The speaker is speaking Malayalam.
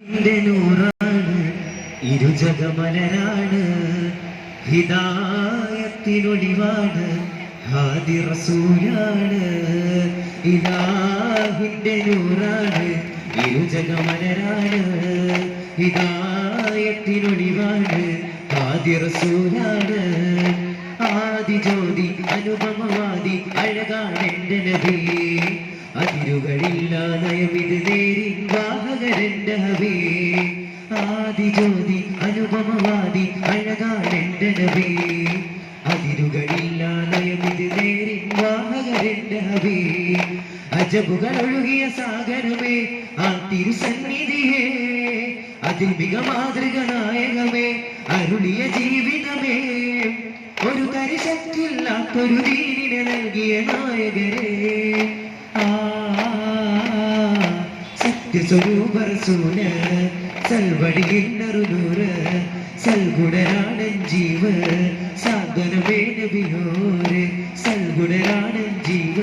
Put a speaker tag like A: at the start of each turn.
A: നിന്റെ നൂറാണ് ഇരുജഗമലരാണ് ഹിദായത്തിനൊളിവാണ് ഹാദി റസൂലാണ് ഇലാഹിന്റെ നൂറാണ് ഇരുജഗമലരാണ് ഹിതായത്തിനൊടിവാണ് ഹാദി റസൂലാണ് ആദി ജ്യോതി അനുപമവാദി അഴകാണ് എന്റെ നബി. അതിരുകളില്ല നയമിത് നേരി വാഹകരന്റെ ഹബി ആദി ജ്യോതി അനുപമവാദി അഴകാണെന്റെ നബി. അതിരുകളില്ല നയമിത് നേരി വാഹകരന്റെ ഹബി അജബുകൾ ഒഴുകിയ സാഗരമേ ആ തിരുസന്നിധിയേ. അതിൽ മിക മാതൃക നായകമേ അരുളിയ ജീവിതമേ. ഒരു തരിശക്കില്ലാത്തൊരു ദീനിനെ നൽകിയ നായകരേ. ആ സ്വരൂപറസൂല സൽവടിയിന്നറു നൂറ് സൽഗുണരാടൻ ജീവ സാന്ത്വനമേ നബിയോര് സൽഗുണരാടൻ ജീവ